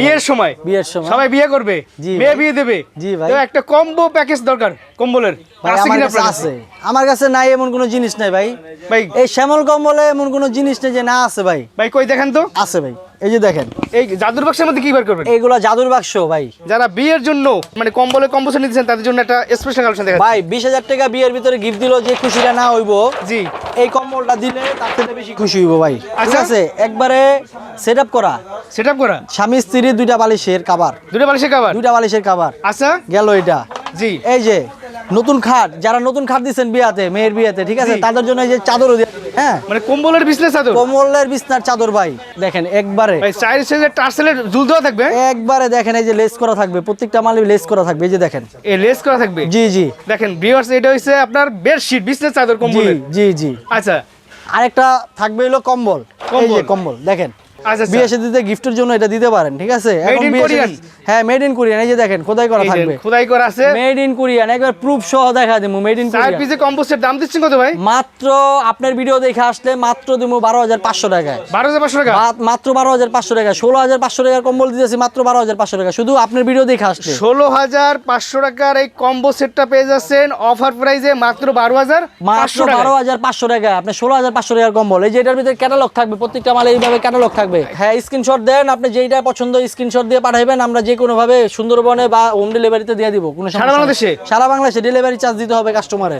বিয়ের সময়? বিয়ের সময়। সবাই বিয়ে করবে? মেয়ে বিয়ে দেবে? জি ভাই। তো একটা কম্বো প্যাকেজ দরকার কম্বলের। আছে কিনা আছে। আমার কাছে নাই এমন কোনো জিনিস নাই ভাই। ভাই। এই শ্যামল কম্বলে এমন কোনো জিনিস নেই যে না আছে ভাই। ভাই কই দেখেন তো। আছে ভাই। এই যে দেখেন। এই জাদুর বাক্সের মধ্যে কি বার করবেন? এইগুলা জাদুর বাক্স ভাই। যারা বিয়ের জন্য মানে কম্বলে নিতেছেন তাদের জন্য একটা স্পেশাল কালেকশন দেখা ভাই বিশ হাজার টাকা বিয়ের ভিতরে গিফট দিল যে খুশিটা না হইব জি। এই কম্বলটা দিলে তার থেকে বেশি খুশি হইব ভাই। ঠিক আচ্ছা। আছে? একবারে সেট আপ করা। সেটআপ করা? স্বামী স্ত্রী দুইটা বালিশের কাবার দুটো বালিশের কাবার দুইটা বালিশের কাবার আচ্ছা। গেল এটা। জি। এই যে নতুন খাট যারা নতুন খাট দিচ্ছেন বিয়াতে মেয়ের বিয়াতে ঠিক আছে? তাদের জন্য এই যে চাদরও দিয়ে হ্যাঁ। মানে কম্বলের বিজনেস আদর কম্বলের বিছনার চাদর ভাই। দেখেন একবারে ভাই চাইর সেজের টার্সেলের ঝুল দেওয়া থাকবে? একবারে দেখেন এই যে লেস করা থাকবে প্রত্যেকটা মালে লেস করা থাকবে এই যে দেখেন। এই লেস করা থাকবে? জি জি। দেখেন ভিউয়ার্স এটা হইছে আপনার বেডশিট বিজনেস চাদর জি কম্বলের। জি জি। আচ্ছা। আরেকটা থাকবে হলো কম্বল। কম্বল। কম্বল দেখেন। বিয়ে সাথে গিফটের জন্য এটা দিতে পারেন ঠিক আছে? হ্যাঁ মেড ইন কোরিয়ান এই যে দেখেন খোদাই করা থাকবে। খোদাই করা আছে। মেড ইন কোরিয়ান একবার প্রুফ সহ দেখা দেবো মেড ইন কোরিয়ান পিসে কম্পোস্টের দাম দিচ্ছেন কত ভাই? মাত্র আপনার ভিডিও দেখে আসলে মাত্র দেবো বারো হাজার পাঁচশো টাকায়। বারো হাজার পাঁচশো টাকা? মাত্র বারো হাজার পাঁচশো টাকা ষোলো হাজার পাঁচশো টাকার কম্বল দিতেছি মাত্র বারো হাজার পাঁচশো টাকা শুধু আপনার ভিডিও দেখে আসলে। ষোলো হাজার পাঁচশো টাকার এই কম্বো সেটটা পেয়ে যাচ্ছেন অফার প্রাইসে মাত্র বারো হাজার মাত্র বারো হাজার পাঁচশো টাকা আপনি ষোলো হাজার পাঁচশো টাকার কম্বল এই যে এটার ভিতরে ক্যাটালগ থাকবে প্রত্যেকটা মালে এইভাবে ক্যাটালগ থাকবে। হ্যাঁ স্ক্রিনশট দেন আপনি যেইটা পছন্দ স্ক্রিনশট দিয়ে পাঠাবেন আমরা যে কোনো ভাবে সুন্দরবনে বা হোম ডেলিভারিতে দিয়ে দিব কোনো সারা বাংলাদেশে? সারা বাংলাদেশে ডেলিভারি চার্জ দিতে হবে কাস্টমারের